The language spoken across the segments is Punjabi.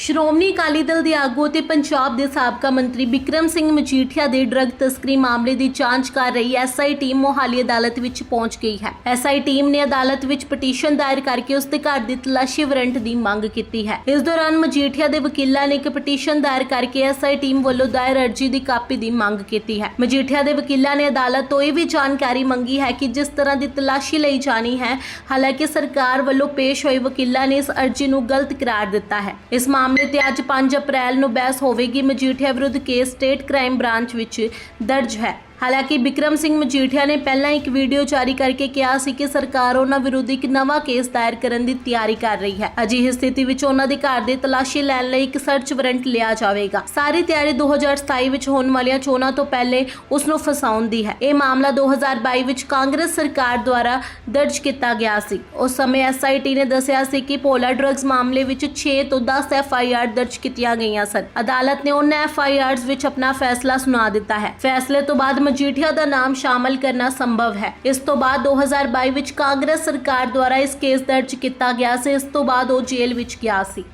ਸ਼੍ਰੋਮਣੀ ਅਕਾਲੀ ਦਲ ਦੇ ਆਗੂ ਤੇ ਪੰਜਾਬ ਦੇ ਸਾਬਕਾ ਮੰਤਰੀ ਬਿਕਰਮ ਸਿੰਘ ਮਜੀਠੀਆ ਦੇ ਡਰੱਗ ਤਸਕਰੀ ਮਾਮਲੇ ਦੀ ਜਾਂਚ ਕਰ ਰਹੀ ਐਸਆਈ ਟੀਮ ਮੋਹਾਲੀ ਅਦਾਲਤ ਵਿੱਚ ਪਹੁੰਚ ਗਈ ਹੈ। ਐਸਆਈ ਟੀਮ ਨੇ ਅਦਾਲਤ ਵਿੱਚ ਪਟੀਸ਼ਨ ਦਾਇਰ ਕਰਕੇ ਉਸ ਦੇ ਘਰ ਦੀ ਤਲਾਸ਼ੀ ਵਾਰੰਟ ਦੀ ਮੰਗ ਕੀਤੀ ਹੈ। ਇਸ ਦੌਰਾਨ ਮਜੀਠੀਆ ਦੇ ਵਕੀਲਾਂ ਨੇ ਇੱਕ ਪਟੀਸ਼ਨ ਦਾਇਰ ਕਰਕੇ ਐਸਆਈ ਟੀਮ ਵੱਲੋਂ ਦਾਇਰ ਅਰਜੀ ਦੀ ਕਾਪੀ ਦੀ ਮੰਗ ਕੀਤੀ ਹੈ। ਮਜੀਠੀਆ ਦੇ ਵਕੀਲਾਂ ਨੇ ਅਦਾਲਤ ਤੋਂ ਇਹ ਵੀ ਜਾਣਕਾਰੀ ਮੰਗੀ ਹੈ ਕਿ ਜਿਸ ਤਰ੍ਹਾਂ ਦੀ ਤਲਾਸ਼ੀ ਲਈ ਜਾਣੀ ਹੈ, ਹਾਲਾਂਕਿ ਸਰਕਾਰ ਵੱਲੋਂ ਪੇਸ਼ ਹੋਏ ਵਕੀਲਾਂ ਨੇ ਇਸ ਅਰਜੀ ਨੂੰ ਗਲਤ ਕਰਾਰ ਦਿੱਤਾ ਹੈ। ਇਸ ਮਾਮਲੇ ਤੇ ਅੱਜ 5 ਅਪ੍ਰੈਲ ਨੂੰ ਬਹਿਸ ਹੋਵੇਗੀ। ਮਜੀਠੀਆ ਵਿਰੁੱਧ ਕੇਸ ਸਟੇਟ ਕ੍ਰਾਈਮ ਬ੍ਰਾਂਚ ਵਿੱਚ ਦਰਜ ਹੈ। ਹਾਲਾਂਕਿ ਬਿਕਰਮ ਸਿੰਘ ਮਜੀਠੀਆ ਨੇ ਪਹਿਲਾਂ ਇੱਕ ਵੀਡੀਓ ਜਾਰੀ ਕਰਕੇ ਕਿਹਾ ਸੀ ਕਿ ਸਰਕਾਰ ਉਹਨਾਂ ਵਿਰੁੱਧ ਇੱਕ ਨਵਾਂ ਕੇਸ ਦਾਇਰ ਕਰਨ ਦੀ ਤਿਆਰੀ ਕਰ ਰਹੀ ਹੈ। ਅਜਿਹੀ ਸਥਿਤੀ ਵਿੱਚ ਉਹਨਾਂ ਦੇ ਘਰ ਦੇ ਤਲਾਸ਼ੀ ਲੈਣ ਲਈ ਇੱਕ ਸਰਚ ਵਾਰੰਟ ਲਿਆ ਜਾਵੇਗਾ। ਸਾਰੀ ਤਿਆਰੀ 2027 ਵਿੱਚ ਹੋਣ ਵਾਲੀਆਂ ਚੋਣਾਂ ਤੋਂ ਪਹਿਲੇ ਉਸ ਨੂੰ ਫਸਾਉਣ ਦੀ ਹੈ। ਇਹ ਮਾਮਲਾ 2022 ਵਿੱਚ ਕਾਂਗਰਸ ਸਰਕਾਰ ਦੁਆਰਾ ਦਰਜ ਕੀਤਾ ਗਿਆ ਸੀ। ਉਸ ਸਮੇਂ ਐਸਆਈਟੀ ਨੇ ਦੱਸਿਆ ਸੀ ਕਿ ਪੋਲਾ ਡਰੱਗਸ ਮਾਮਲੇ ਵਿੱਚ 6 ਤੋਂ 10 ਐਫਆਈਆਰ ਦਰਜ ਕੀਤੀਆਂ ਗਈਆਂ ਸਨ। ਅਦਾਲਤ ਨੇ ਉਹਨਾਂ ਐਫਆਈਆਰਸ ਵਿੱਚ ਆਪਣਾ ਫੈਸਲਾ ਸੁਣਾ ਦਿੱਤਾ ਹੈ। ਫੈਸਲੇ ਤੋਂ ਬਾਅਦ ਮਜੀਠੀਆ ਦਾ ਨਾਮ ਸ਼ਾਮਲ ਕਰਨਾ ਸੰਭਵ ਹੈ। ਇਸ ਤੋਂ ਬਾਅਦ 2022 ਵਿੱਚ ਕਾਂਗਰਸ ਸਰਕਾਰ ਦੁਆਰਾ ਇਸ ਕੇਸ ਦਰਜ ਕੀਤਾ ਗਿਆ ਸੀ। ਇਸ ਤੋਂ ਬਾਅਦ ਉਹ ਜੇਲ੍ਹ ਵਿੱਚ ਗਿਆ ਸੀ।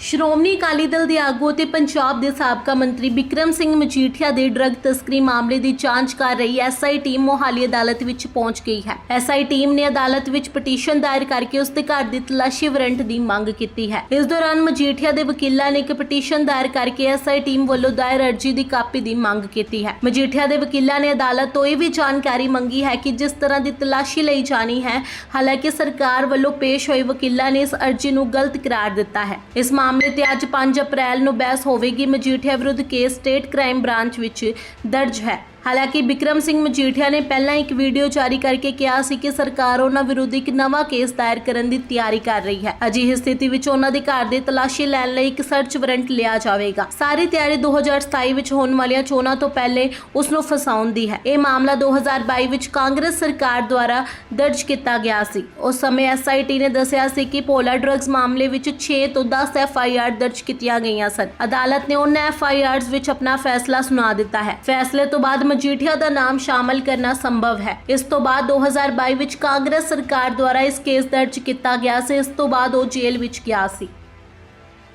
ਸ਼੍ਰੋਮਣੀ ਅਕਾਲੀ ਦਲ ਦੇ ਆਗੂ ਤੇ ਪੰਜਾਬ ਦੇ ਸਾਬਕਾ ਮੰਤਰੀ ਬਿਕਰਮ ਸਿੰਘ ਮਜੀਠੀਆ ਦੇ ਡਰੱਗ ਤਸਕਰੀ ਮਾਮਲੇ ਦੀ ਜਾਂਚ ਕਰ ਰਹੀ ਐਸਆਈ ਟੀਮ ਮੋਹਾਲੀ ਅਦਾਲਤ ਵਿੱਚ ਪਹੁੰਚ ਗਈ ਹੈ। ਐਸਆਈ ਟੀਮ ਨੇ ਅਦਾਲਤ ਵਿੱਚ ਪਟੀਸ਼ਨ ਦਾਇਰ ਕਰਕੇ ਉਸ ਦੇ ਘਰ ਦੀ ਤਲਾਸ਼ੀ ਵਾਰੰਟ ਦੀ ਮੰਗ ਕੀਤੀ ਹੈ। ਇਸ ਦੌਰਾਨ ਮਜੀਠੀਆ ਦੇ ਵਕੀਲਾਂ ਨੇ ਇੱਕ ਪਟੀਸ਼ਨ ਦਾਇਰ ਕਰਕੇ ਐਸਆਈ ਟੀਮ ਵੱਲੋਂ ਦਾਇਰ ਅਰਜੀ ਦੀ ਕਾਪੀ ਦੀ ਮੰਗ ਕੀਤੀ ਹੈ। ਮਜੀਠੀਆ ਦੇ ਵਕੀਲਾਂ ਨੇ ਅਦਾਲਤ ਤੋਂ ਇਹ ਵੀ ਜਾਣਕਾਰੀ ਮੰਗੀ ਹੈ ਕਿ ਜਿਸ ਤਰ੍ਹਾਂ ਦੀ ਤਲਾਸ਼ੀ ਲਈ ਜਾਣੀ ਹੈ, ਹਾਲਾਂਕਿ ਸਰਕਾਰ ਵੱਲੋਂ ਪੇਸ਼ ਹੋਏ ਵਕੀਲਾਂ ਨੇ ਇਸ ਅਰਜੀ ਨੂੰ ਗਲਤ ਕਰਾਰ ਦਿੱਤਾ ਹੈ। ਇਸ ਮਾਮਲੇ ਮਾਮਲੇ ਤੇ ਅੱਜ 5 ਅਪ੍ਰੈਲ ਨੂੰ ਬਹਿਸ ਹੋਵੇਗੀ। ਮਜੀਠੀਆ ਵਿਰੁੱਧ ਕੇਸ ਸਟੇਟ ਕ੍ਰਾਈਮ ਬ੍ਰਾਂਚ ਵਿੱਚ ਦਰਜ ਹੈ। ਹਾਲਾਂਕਿ ਬਿਕਰਮ ਸਿੰਘ ਮਜੀਠੀਆ ਨੇ ਪਹਿਲਾਂ ਇੱਕ ਵੀਡੀਓ ਜਾਰੀ ਕਰਕੇ ਕਿਹਾ ਸੀ ਕਿ ਸਰਕਾਰ ਉਹਨਾਂ ਵਿਰੁੱਧ ਇੱਕ ਨਵਾਂ ਕੇਸ ਦਾਇਰ ਕਰਨ ਦੀ ਤਿਆਰੀ ਕਰ ਰਹੀ ਹੈ। ਅਜਿਹੀ ਸਥਿਤੀ ਵਿੱਚ ਉਹਨਾਂ ਦੇ ਘਰ ਦੇ ਤਲਾਸ਼ੀ ਲੈਣ ਲਈ ਇੱਕ ਸਰਚ ਵਾਰੰਟ ਲਿਆ ਜਾਵੇਗਾ। ਸਾਰੀ ਤਿਆਰੀ 2027 ਵਿੱਚ ਹੋਣ ਵਾਲੀਆਂ ਚੋਣਾਂ ਤੋਂ ਪਹਿਲੇ ਉਸ ਨੂੰ ਫਸਾਉਣ ਦੀ ਹੈ। ਇਹ ਮਾਮਲਾ 2022 ਵਿੱਚ ਕਾਂਗਰਸ ਸਰਕਾਰ ਦੁਆਰਾ ਦਰਜ ਕੀਤਾ ਗਿਆ ਸੀ। ਉਸ ਸਮੇਂ ਐਸਆਈਟੀ ਨੇ ਦੱਸਿਆ ਸੀ ਕਿ ਪੋਲਾ ਡਰੱਗਸ ਮਾਮਲੇ ਵਿੱਚ 6 ਤੋਂ 10 ਐਫਆਈਆਰ ਦਰਜ ਕੀਤੀਆਂ ਗਈਆਂ ਸਨ। ਅਦਾਲਤ ਨੇ ਉਹਨਾਂ ਐਫਆਈਆਰਸ ਵਿੱਚ ਆਪਣਾ ਫੈਸਲਾ ਸੁਣਾ ਦਿੱਤਾ ਹੈ। ਫੈਸਲੇ ਤੋਂ ਬਾਅਦ ਮਜੀਠੀਆ ਦਾ ਨਾਮ ਸ਼ਾਮਲ ਕਰਨਾ ਸੰਭਵ ਹੈ। ਇਸ ਤੋਂ ਬਾਅਦ 2022 ਵਿੱਚ ਕਾਂਗਰਸ ਸਰਕਾਰ ਦੁਆਰਾ ਇਸ ਕੇਸ ਦਰਜ ਕੀਤਾ ਗਿਆ ਸੀ। ਇਸ ਤੋਂ ਬਾਅਦ ਉਹ ਜੇਲ੍ਹ ਵਿੱਚ ਗਿਆ ਸੀ।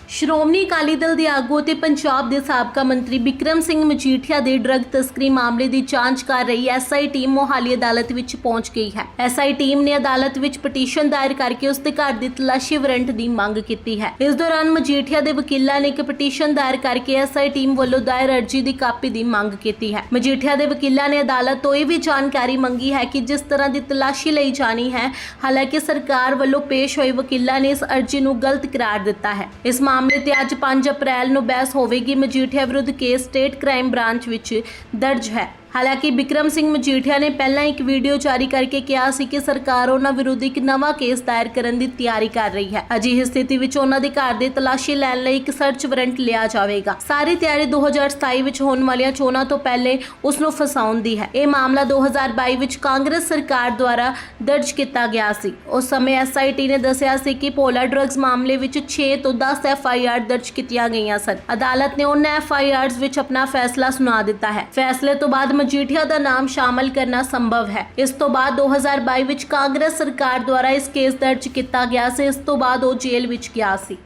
ਸ਼੍ਰੋਮਣੀ ਅਕਾਲੀ ਦਲ ਦੇ ਆਗੂ ਤੇ ਪੰਜਾਬ ਦੇ ਸਾਬਕਾ ਮੰਤਰੀ ਬਿਕਰਮ ਸਿੰਘ ਮਜੀਠੀਆ ਦੇ ਡਰੱਗ ਤਸਕਰੀ ਮਾਮਲੇ ਦੀ ਜਾਂਚ ਕਰ ਰਹੀ ਐਸਆਈ ਟੀਮ ਮੋਹਾਲੀ ਅਦਾਲਤ ਵਿੱਚ ਪਹੁੰਚ ਗਈ ਹੈ। ਐਸਆਈ ਟੀਮ ਨੇ ਅਦਾਲਤ ਵਿੱਚ ਪਟੀਸ਼ਨ ਦਾਇਰ ਕਰਕੇ ਉਸ ਦੇ ਘਰ ਦੀ ਤਲਾਸ਼ੀ ਵਾਰੰਟ ਦੀ ਮੰਗ ਕੀਤੀ ਹੈ। ਇਸ ਦੌਰਾਨ ਮਜੀਠੀਆ ਦੇ ਵਕੀਲਾਂ ਨੇ ਇੱਕ ਪਟੀਸ਼ਨ ਦਾਇਰ ਕਰਕੇ ਐਸਆਈ ਟੀਮ ਵੱਲੋਂ ਦਾਇਰ ਅਰਜੀ ਦੀ ਕਾਪੀ ਦੀ ਮੰਗ ਕੀਤੀ ਹੈ। ਮਜੀਠੀਆ ਦੇ ਵਕੀਲਾਂ ਨੇ ਅਦਾਲਤ ਤੋਂ ਇਹ ਵੀ ਜਾਣਕਾਰੀ ਮੰਗੀ ਹੈ ਕਿ ਜਿਸ ਤਰ੍ਹਾਂ ਦੀ ਤਲਾਸ਼ੀ ਲਈ ਜਾਣੀ ਹੈ, ਹਾਲਾਂਕਿ ਸਰਕਾਰ ਵੱਲੋਂ ਪੇਸ਼ ਹੋਏ ਵਕੀਲਾਂ ਨੇ ਇਸ ਅਰਜੀ ਨੂੰ ਗਲਤ ਕਰਾਰ ਦਿੱਤਾ ਹੈ। ਇਸ ਮਾਮਲੇ ਤੇ ਅੱਜ 5 ਅਪ੍ਰੈਲ ਨੂੰ ਬਹਿਸ ਹੋਵੇਗੀ। ਮਜੀਠੀਆ ਵਿਰੁੱਧ ਕੇਸ ਸਟੇਟ ਕ੍ਰਾਈਮ ਬ੍ਰਾਂਚ ਵਿੱਚ ਦਰਜ ਹੈ। ਹਾਲਾਂਕਿ ਬਿਕਰਮ ਸਿੰਘ ਮਜੀਠੀਆ ਨੇ ਪਹਿਲਾਂ ਇੱਕ ਵੀਡੀਓ ਜਾਰੀ ਕਰਕੇ ਕਿਹਾ ਸੀ ਕਿ ਸਰਕਾਰ ਉਹਨਾਂ ਵਿਰੁੱਧ ਇੱਕ ਨਵਾਂ ਕੇਸ ਦਾਇਰ ਕਰਨ ਦੀ ਤਿਆਰੀ ਕਰ ਰਹੀ ਹੈ। ਅਜਿਹੀ ਸਥਿਤੀ ਵਿੱਚ ਉਹਨਾਂ ਦੇ ਘਰ ਦੇ ਤਲਾਸ਼ੀ ਲੈਣ ਲਈ ਇੱਕ ਸਰਚ ਵਾਰੰਟ ਲਿਆ ਜਾਵੇਗਾ। ਸਾਰੀ ਤਿਆਰੀ 2027 ਵਿੱਚ ਹੋਣ ਵਾਲੀਆਂ ਚੋਣਾਂ ਤੋਂ ਪਹਿਲੇ ਉਸ ਨੂੰ ਫਸਾਉਣ ਦੀ ਹੈ। ਇਹ ਮਾਮਲਾ 2022 ਵਿੱਚ ਕਾਂਗਰਸ ਸਰਕਾਰ ਦੁਆਰਾ ਦਰਜ ਕੀਤਾ ਗਿਆ ਸੀ। ਉਸ ਸਮੇਂ ਐਸਆਈਟੀ ਨੇ ਦੱਸਿਆ ਸੀ ਕਿ ਪੋਲਾ ਡਰੱਗਸ ਮਾਮਲੇ ਵਿੱਚ 6 ਤੋਂ 10 ਐਫਆਈਆਰ ਦਰਜ ਕੀਤੀਆਂ ਗਈਆਂ ਸਨ। ਅਦਾਲਤ ਨੇ ਉਹਨਾਂ ਐਫਆਈਆਰਸ ਵਿੱਚ ਆਪਣਾ ਫੈਸਲਾ ਸੁਣਾ ਦਿੱਤਾ ਹੈ। ਫੈਸਲੇ ਤੋਂ ਬਾਅਦ ਮਜੀਠੀਆ ਦਾ ਨਾਮ ਸ਼ਾਮਲ ਕਰਨਾ ਸੰਭਵ ਹੈ। ਇਸ ਤੋਂ ਬਾਅਦ 2022 ਵਿੱਚ ਕਾਂਗਰਸ ਸਰਕਾਰ ਦੁਆਰਾ ਇਸ ਕੇਸ ਦਰਜ ਕੀਤਾ ਗਿਆ ਸੀ। ਇਸ ਤੋਂ ਬਾਅਦ ਉਹ ਜੇਲ੍ਹ ਵਿੱਚ ਗਿਆ ਸੀ।